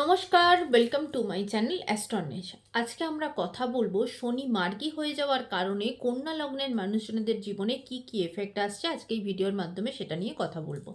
নমস্কার welcome to my channel অ্যাস্ট্রনেশ আজকে আমরা কথা বলব শনি মার্গী হয়ে যাওয়ার কারণে কন্যা লগ্নের মানুষজনদের জীবনে কি কি এফেক্ট আসছে আজকে এই ভিডিওর মাধ্যমে সেটা নিয়ে কথা বলব।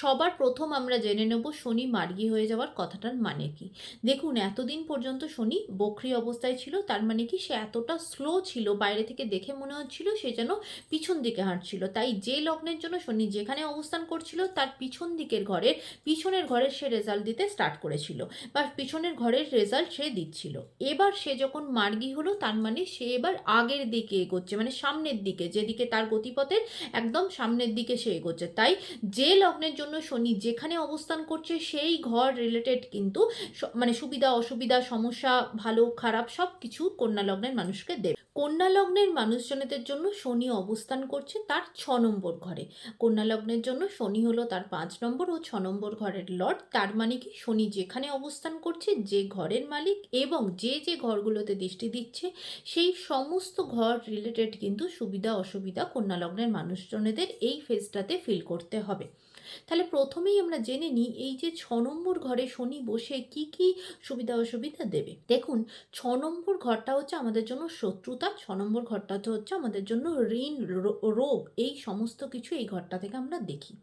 সবার প্রথম আমরা জেনে নেব শনি মার্গী হয়ে যাওয়ার কথাটার মানে কি। দেখুন, এতদিন পর্যন্ত শনি বকরি অবস্থায় ছিল, তার মানে কি সে এতটা স্লো ছিল, বাইরে থেকে দেখে মনে হচ্ছিল সে যেন পিছন দিকে হাঁটছিল। তাই যে লগ্নের জন্য শনি যেখানে অবস্থান করছিল, তার পিছন দিকের ঘরের, পিছনের ঘরের সে রেজাল্ট দিতে স্টার্ট করেছিল। বা পিছনের ঘরের রেজাল্ট সে দিচ্ছিল। এবার সে যখন মার্গি হলো, তার মানে সে এবার আগের দিকে এগোচ্ছে মানে সামনের দিকে, যেদিকে তার গতিপথের একদম সামনের দিকে সে এগোচ্ছে। তাই যে লগ্নের জন্য শনি যেখানে অবস্থান করছে, সেই ঘর রিলেটেড কিন্তু মানে সুবিধা, অসুবিধা, সমস্যা, ভালো, খারাপ সব কিছু কন্যা লগ্নের মানুষকে দেবে। কন্যা লগ্নের মানুষজনেদের জন্য শনি অবস্থান করছে তার ছ নম্বর ঘরে। কন্যা লগ্নের জন্য শনি হলো তার পাঁচ নম্বর ও ছ নম্বর ঘরের লর্ড, তার মানে কি শনি যেখানে অবস্থান করছে, যে ঘরের মালিক এবং যে যে ঘরগুলোতে দৃষ্টি দিচ্ছে, সেই সমস্ত ঘর রিলেটেড কিন্তু সুবিধা অসুবিধা কন্যা লগ্নের মানুষজনেদের এই ফেজটাতে ফিল করতে হবে। তাহলে প্রথমেই আমরা জেনে নিই, এই যে ছ নম্বর ঘরে শনি বসে কি কি সুবিধা অসুবিধা দেবে? দেখুন, ছ নম্বর ঘরটা হচ্ছে আমাদের জন্য শত্রুতা, ছ নম্বর ঘরটা হচ্ছে আমাদের জন্য ঋণ রোগ, এই সমস্ত কিছু এই ঘরটা থেকে আমরা দেখি।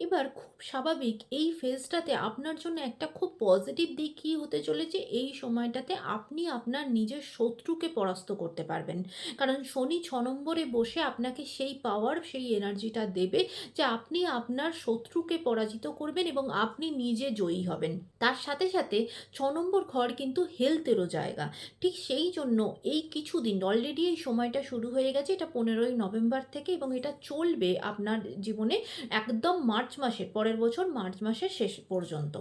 এবার খুব স্বাভাবিক এই ফেজটাতে আপনার জন্য একটা খুব পজিটিভ দিক কী হতে চলেছে? এই সময়টাতে আপনি আপনার নিজের শত্রুকে পরাস্ত করতে পারবেন। কারণ শনি ছ নম্বরে বসে আপনাকে সেই পাওয়ার সেই এনার্জিটা দেবে যে আপনি আপনার শত্রুকে পরাজিত করবেন এবং আপনি নিজে জয়ী হবেন। তার সাথে সাথে ছ নম্বর ঘর কিন্তু হেলথেরও জায়গা। ঠিক সেই জন্য এই কিছুদিন অলরেডি এই সময়টা শুরু হয়ে গেছে। এটা পনেরোই নভেম্বর থেকে এবং এটা চলবে আপনার জীবনে একদম মার্চ মাসের পরের বছর মার্চ মাসের শেষ পর্যন্ত।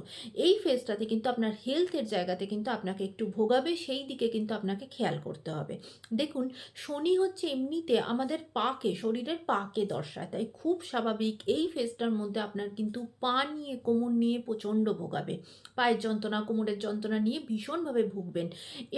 এই ফেজটাতে কিন্তু আপনার হেলথের জায়গাতে কিন্তু আপনাকে একটু ভোগাবে, সেই দিকে কিন্তু আপনাকে খেয়াল করতে হবে। দেখুন, শনি হচ্ছে এমনিতে আমাদের পাকে, শরীরের পাকে দর্শায়। তাই খুব স্বাভাবিক এই ফেজটার মধ্যে আপনার কিন্তু পা নিয়ে কোমর নিয়ে প্রচণ্ড ভোগাবে। পায়ের যন্ত্রণা, কোমরের যন্ত্রণা নিয়ে ভীষণভাবে ভুগবেন।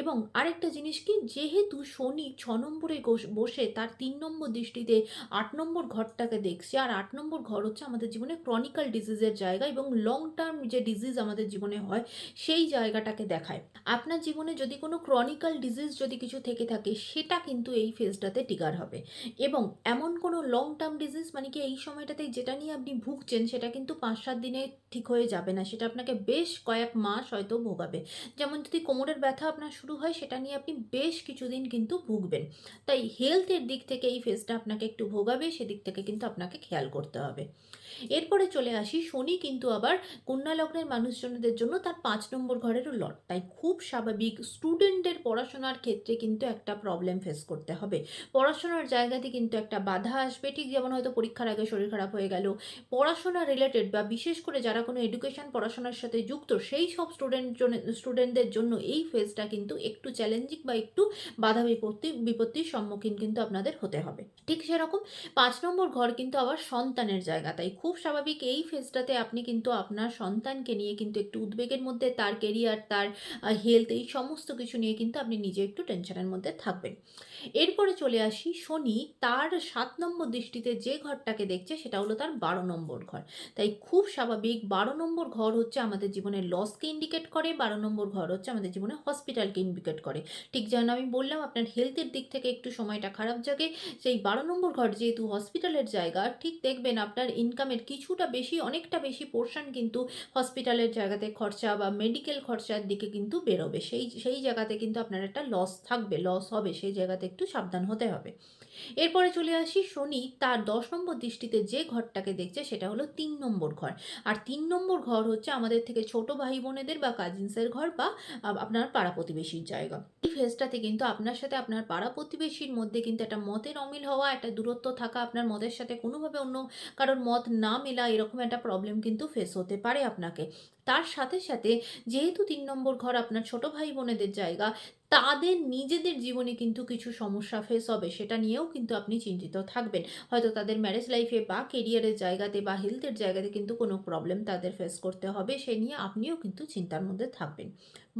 এবং আরেকটা জিনিস কি, যেহেতু শনি ছ নম্বরে বসে তার তিন নম্বর দৃষ্টিতে আট নম্বর ঘরটাকে দেখছে, আর আট নম্বর ঘর হচ্ছে আমাদের জীবনে ক্রনিক্যাল ডিজিজের জায়গা এবং লং টার্ম যে ডিজিজ আমাদের জীবনে হয়, সেই জায়গাটাকে দেখায়। আপনার জীবনে যদি কোনো ক্রনিক্যাল ডিজিজ যদি কিছু থেকে থাকে, সেটা কিন্তু এই ফেজটাতে টিকার হবে। এবং এমন কোনো লং টার্ম ডিজিজ মানে কি, এই সময়টাতে যেটা নিয়ে আপনি ভুগছেন সেটা কিন্তু পাঁচ সাত দিনে ঠিক হয়ে যাবে না। সেটা আপনাকে বেশ কয়েক মাস হয়তো ভোগাবে। যেমন যদি কোমরের ব্যথা আপনার শুরু হয়, সেটা নিয়ে আপনি বেশ কিছুদিন কিন্তু ভুগবেন। তাই হেলথের দিক থেকে এই ফেজটা আপনাকে একটু ভোগাবে, সেদিক থেকে কিন্তু আপনাকে খেয়াল করতে হবে। এরপরে চলে আসি, শনি কিন্তু আবার কন্যা লগ্নের মানুষজনদের জন্য তার পাঁচ নম্বর ঘরেরও লট। তাই খুব স্বাভাবিক স্টুডেন্টের পড়াশোনার ক্ষেত্রে কিন্তু একটা প্রবলেম ফেস করতে হবে। পড়াশোনার জায়গাতে কিন্তু একটা বাধা আসবে। ঠিক যেমন হয়তো পরীক্ষার আগে শরীর খারাপ হয়ে গেল পড়াশোনা রিলেটেড বা বিশেষ করে যারা কোনো এডুকেশন পড়াশোনার সাথে যুক্ত, সেই সব স্টুডেন্ট স্টুডেন্টদের জন্য এই ফেজটা কিন্তু একটু চ্যালেঞ্জিং বা একটু বাধা বিপত্তি, বিপত্তির সম্মুখীন কিন্তু আপনাদের হতে হবে। ঠিক সেরকম পাঁচ নম্বর ঘর কিন্তু আবার সন্তানের জায়গা, তাই খুব স্বাভাবিক এই ফেজটাতে আপনি কিন্তু আপনার সন্তানকে নিয়ে কিন্তু একটু উদ্বেগের মধ্যে, তার কেরিয়ার তার হেলথ এই সমস্ত কিছু নিয়ে কিন্তু আপনি নিজে একটু টেনশনের মধ্যে থাকবেন। এরপরে চলে আসি শনি, তার সাত নম্বর দৃষ্টিতে যে ঘরটাকে দেখছে সেটা হলো তার বারো নম্বর ঘর। তাই খুব স্বাভাবিক বারো নম্বর ঘর হচ্ছে আমাদের জীবনের লসকে ইন্ডিকেট করে, বারো নম্বর ঘর হচ্ছে আমাদের জীবনে হসপিটালকে ইন্ডিকেট করে। ঠিক যেন আমি বললাম, আপনার হেলথের দিক থেকে একটু সময়টা খারাপ জাগে। সেই বারো নম্বর ঘর যেহেতু হসপিটালের জায়গা, ঠিক দেখবেন আপনার ইনকামের কিছুটা বেশি, অনেকটা বেশি পোর্শন কিন্তু হসপিটালের জায়গাতে খরচা বা মেডিকেল খরচার দিকে কিন্তু বেরোবে। সেই সেই জায়গাতে কিন্তু আপনার একটা লস থাকবে লস হবে সেই জায়গাতে একটু সাবধান হতে হবে। এরপরে চলে আসি শনি, তার দশ নম্বর দৃষ্টিতে যে ঘরটাকে দেখছে সেটা হলো তিন নম্বর ঘর। আর তিন নম্বর ঘর হচ্ছে আমাদের থেকে ছোট ভাই বোনেদের বা কাজিনসের ঘর বা আপনার পাড়া প্রতিবেশীর জায়গা। এই ফেজটাতে কিন্তু আপনার সাথে আপনার পাড়া প্রতিবেশীর মধ্যে কিন্তু একটা মতের অমিল হওয়া, একটা দূরত্ব থাকা, আপনার মতের সাথে কোনোভাবে অন্য কারোর মত না মেলা এরকম একটা প্রবলেম কিন্তু ফেস হতে পারে আপনাকে। তার সাথে সাথে যেহেতু তিন নম্বর ঘর আপনার ছোট ভাই বোনেদের জায়গা তাদের নিজেদের জীবনে কিন্তু কিছু সমস্যা ফেস হবে, সেটা নিয়েও কিন্তু আপনি চিন্তিত থাকবেন। হয়তো তাদের ম্যারেজ লাইফে বা কেরিয়ারের জায়গাতে বা হেলথের জায়গাতে কিন্তু কোনো প্রবলেম তাদের ফেস করতে হবে, সে নিয়ে আপনিও কিন্তু চিন্তার মধ্যে থাকবেন।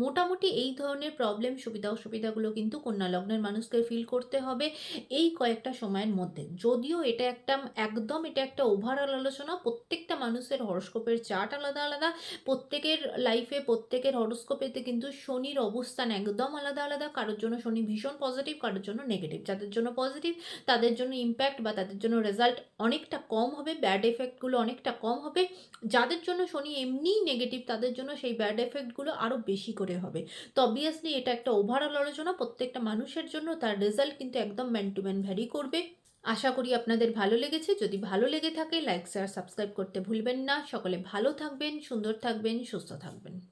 মোটামুটি এই ধরনের প্রবলেম সুবিধা অসুবিধাগুলো কিন্তু কন্যা লগ্নের মানুষকে ফিল করতে হবে এই কয়েকটা সময়ের মধ্যে। যদিও এটা একটা, একদম এটা একটা ওভারঅল আলোচনা, প্রত্যেকটা মানুষের হরস্কোপের চার্ট আলাদা আলাদা, প্রত্যেকের লাইফে প্রত্যেকের হরস্কোপেতে কিন্তু শনির অবস্থান একদম আলাদা আলাদা, কারোর জন্য শনি ভীষণ পজিটিভ কারোর জন্য নেগেটিভ যাদের জন্য পজিটিভ তাদের জন্য ইম্প্যাক্ট বা তাদের জন্য রেজাল্ট অনেকটা কম হবে ব্যাড এফেক্টগুলো অনেকটা কম হবে। যাদের জন্য শনি এমনিই নেগেটিভ তাদের জন্য সেই ব্যাড এফেক্টগুলো আরও বেশি করে হবে। তো অবভিয়াসলি এটা একটা ওভারঅল আলোচনা, প্রত্যেকটা মানুষের জন্য তার রেজাল্ট কিন্তু একদম ম্যান টু ম্যান ভ্যারি করবে। আশা করি আপনাদের ভালো লেগেছে। যদি ভালো লেগে থাকে লাইক শেয়ার সাবস্ক্রাইব করতে ভুলবেন না। সকলে ভালো থাকবেন, সুন্দর থাকবেন, সুস্থ থাকবেন।